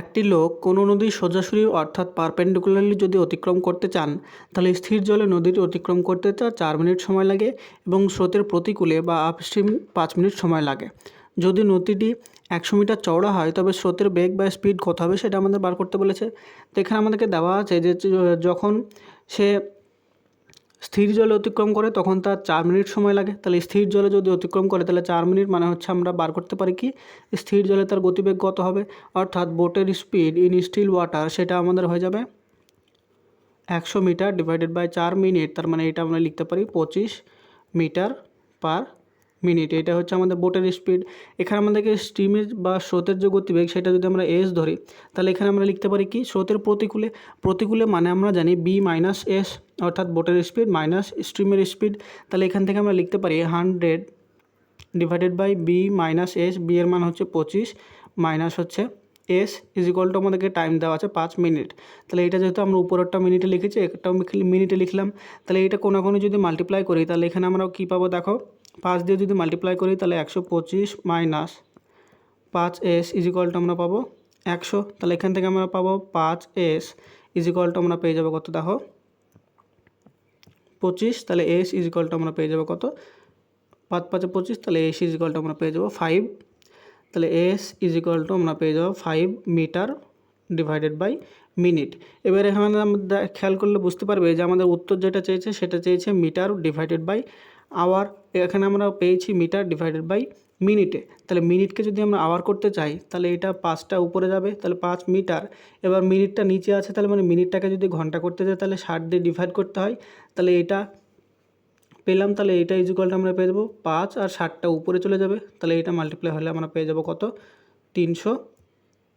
একটি লোক কোনো নদী সোজাসুরি অর্থাৎ পারপেন্ডিকুলারলি যদি অতিক্রম করতে চান, তাহলে স্থির জলে নদীটি অতিক্রম করতে তার চার মিনিট সময় লাগে এবং স্রোতের প্রতিকূলে বা আপস্ট্রিম পাঁচ মিনিট সময় লাগে। যদি নদীটি একশো মিটার চওড়া হয়, তবে স্রোতের বেগ বা স্পিড কত হবে সেটা আমাদের বার করতে বলেছে। তো এখানে আমাদেরকে দেওয়া আছে যে, যখন সে স্থির জলে অতিক্রম করে, তখন তার চার মিনিট সময় লাগে। তাহলে স্থির জলে যদি অতিক্রম করে, তাহলে চার মিনিট মানে হচ্ছে আমরা বার করতে পারি কি? স্থির জলে তার গতিবেগ কত হবে? অর্থাৎ বোটের স্পিড ইন স্টিল ওয়াটার সেটা আমাদের হয়ে যাবে একশো মিটার ডিভাইডেড বাই চার মিনিট, তার মানে এটা আমরা লিখতে পারি পঁচিশ মিটার পার মিনিট এটা হচ্ছে আমাদের বোটের স্পিড এখানে আমাদেরকে স্টিমের বা স্রোতের যে গতিবেগ, সেটা যদি আমরা এস ধরি, তাহলে এখানে আমরা লিখতে পারি কি? স্রোতের প্রতিকূলে প্রতিকূলে মানে আমরা জানি বি মাইনাস এস অর্থাৎ বোটের স্পিড মাইনাস স্ট্রিমের স্পিড তাহলে এখান থেকে আমরা লিখতে পারি hundred divided by B minus S B এর মান হচ্ছে পঁচিশ মাইনাস হচ্ছে এস ইজ ইকুয়াল টু আমাদেরকে টাইম দেওয়া আছে পাঁচ মিনিট তাহলে এটা যেহেতু আমরা উপরেরটা মিনিটে লিখেছি একটাও মিনিটে লিখলাম। তাহলে এটা কোনো কোনো যদি মাল্টিপ্লাই করি, তাহলে এখানে আমরা কী পাবো দেখো? পাঁচ দিয়ে যদি মাল্টিপ্লাই করি, তাহলে একশো পঁচিশ মাইনাস পাঁচ এস ইজ ইকুয়াল টু আমরা পাবো একশো। তাহলে এখান থেকে আমরা পাবো পাঁচ এস ইজ ইকুয়াল টু আমরা পেয়ে যাব কত দেখো? পঁচিশ, তাহলে এস ইজ ইকুয়াল টু আমরা পেয়ে যাব কত? পাঁচ পাঁচে পঁচিশ, তাহলে এস ইজ ইকুয়াল টু আমরা পেয়ে যাব ফাইভ তাহলে এস ইজ ইকুয়াল টু আমরা পেয়ে যাব five meter divided by minute এবার এখানে খেয়াল করলে বুঝতে পারবে যে আমাদের উত্তর যেটা চেয়েছে, সেটা চেয়েছে মিটার ডিভাইডেড বাই আওয়ার, এখানে আমরা পেয়েছি মিটার ডিভাইডেড বাই মিনিটে। তাহলে মিনিটকে যদি আমরা আওয়ার করতে চাই, তাহলে এটা পাঁচটা উপরে যাবে, তাহলে পাঁচ মিটার। এবার মিনিটটা নিচে আছে, তাহলে মানে মিনিটটাকে যদি ঘণ্টা করতে চাই তাহলে ষাট দিয়ে ডিভাইড করতে হয়। তাহলে এটা পেলাম, তাহলে এটা ইজুকালটা আমরা পেয়ে যাব পাঁচ আর ষাটটা উপরে চলে যাবে। তাহলে এটা মাল্টিপ্লাই হলে আমরা পেয়ে যাব কত? তিনশো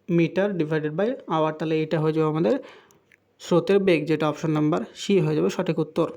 মিটার ডিভাইডেড বাই আওয়ার তাহলে এটা হয়ে যাবে আমাদের স্রোতের বেগ, যেটা অপশন নাম্বার সি হয়ে যাবে সঠিক উত্তর।